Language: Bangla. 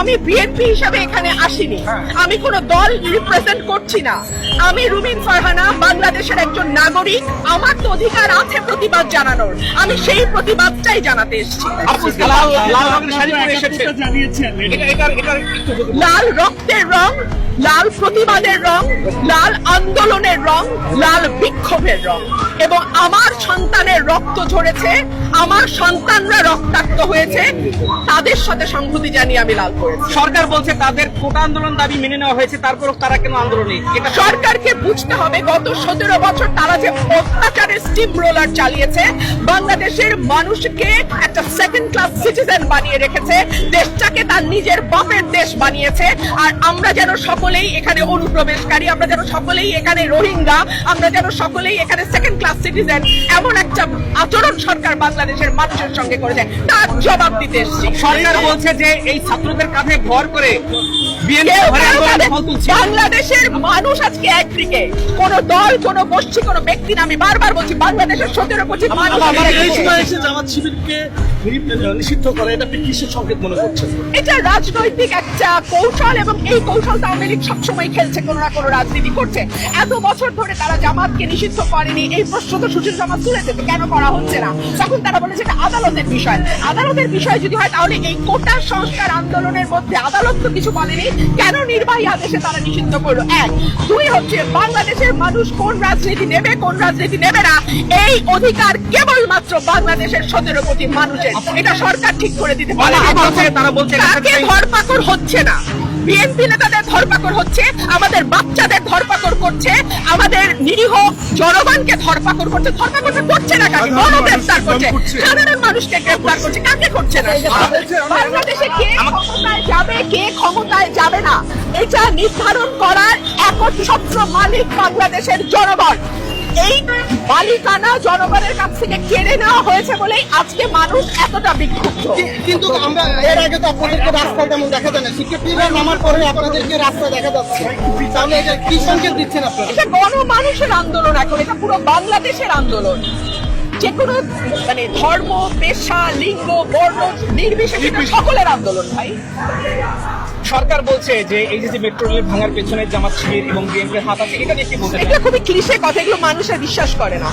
আমি বিএনপি হিসাবে এখানে আসিনি। আমি কোনো দল রিপ্রেজেন্ট করছি না। আমি রুমিন ফারহানা বাংলাদেশের একজন নাগরিক। আমার তো অধিকার আছে প্রতিবাদ জানানোর। আমি সেই প্রতিবাদটাই জানাতে এসেছি। লাল রক্তের রং লাল প্রতিবাদের রং লাল রং লাল বিক্ষোভের রং। এবং আমার সন্তানের রক্ত ঝরেছে আমার সন্তানরা রক্তাক্ত হয়েছে। তাদের সাথে সংহতি জানিয়ে আমি লাল করেছি সরকার বলছে তাদের কোটা আন্দোলন দাবি মেনে নেওয়া হয়েছে তারপরও তারা কেন আন্দোলনে সরকারকে বুঝতে হবে গত সতেরো বছর তারা যে অত্যাচারের স্টিম রোলার চালিয়েছে বাংলাদেশের মানুষকে একটা সেকেন্ড ক্লাস সিটিজেন বানিয়ে রেখেছে দেশটাকে তার নিজের বাপের দেশ বানিয়েছে। আর আমরা যেন সকলেই এখানে অনুপ্রবেশকারী আমরা যেন সকলেই এখানে রোহিঙ্গা আমরা যেন সকলেই এখানে সেকেন্ড ক্লাস সিটিজেন এমন একটা আচরণ সরকার বাংলাদেশের মানুষের সঙ্গে করেছে। তার জবাব দিতে এসেছি। সরকার বলছে যে এই ছাত্রদের কাঁধে ভর করে বাংলাদেশের মানুষ আজকে একদিকে কোন দল কোন গোষ্ঠী কোন ব্যক্তি না আমি বারবার বলছি বাংলাদেশের সতেরো কোটি মানুষ জামাত শিবিরকে নিষিদ্ধ করে, এটা কিসের সংকেত মনে এটা রাজনৈতিক একটা কৌশল এবং এই আওয়ামী লীগ সবসময় খেলছে, কোনো না কোনো রাজনীতি করছে। এত বছর ধরে তারা জামাতকে নিষিদ্ধ করেনি। এই প্রশ্ন তো সুশীল জামাত তুলেছে তো কেন করা হচ্ছে না? তখন তারা বলেছে এটা আদালতের বিষয়। আদালতের বিষয় যদি হয়, তাহলে এই কোটা সংস্কার আন্দোলনের মধ্যে আদালত তো কিছু বলেনি। কেন নির্বাহী আদেশে তারা নিষিদ্ধ করল? এক। দুই হচ্ছে, বাংলাদেশের মানুষ কোন রাজনীতি নেবে, কোন রাজনীতি নেবে না, এই অধিকার কেবলমাত্র বাংলাদেশের সতেরো কোটি মানুষের। এটা সরকার ঠিক করে দিতে পারে। তারা বলছে তাকে ধরপাকড় হচ্ছে না? বিএনপি নেতাদের ধরপাকড় হচ্ছে আমাদের বাচ্চাদের ধরপাকড় করছে আমাদের নিরীহ জনগণকে ধরপাকড় করছে। ধরপাকড় করছে না কাকে? গণগ্রেফতার করছে। সাধারণ মানুষকে গ্রেফতার করছে। কাকে করছে না? বাংলাদেশে কে ক্ষমতায় যাবে কে ক্ষমতায় যাবে না? এটা নির্ধারণ করার একচ্ছত্র মালিক বাংলাদেশের জনগণ। এই মালিকানা জনগণের কাছ থেকে কেড়ে নেওয়া হয়েছে বলেই আজকে মানুষ এতটা বিক্ষুব্ধ। কিন্তু আমরা এর আগে তো আপনাদেরকে রাস্তায় তেমন দেখা যায় না শিক্ষার্থীরা নামার পরে আপনাদেরকে রাস্তায় দেখা যাচ্ছে। তাহলে এটা কি সংকেত দিচ্ছেন আপনারা? এটা গণমানুষের আন্দোলন এখন এটা পুরো বাংলাদেশের আন্দোলন। যে কোনো মানে ধর্ম পেশা লিঙ্গ বর্ণ নির্বিশেষে। সকলের আন্দোলন ভাই। সরকার বলছে যে এই যে মেট্রো রেল ভাঙার পেছনে জামাত শিবির এবং বিএনপির হাত আছে, এটা নিয়ে কি বলতে এটা খুবই ক্লিশে কথা, এগুলো মানুষের বিশ্বাস করে না।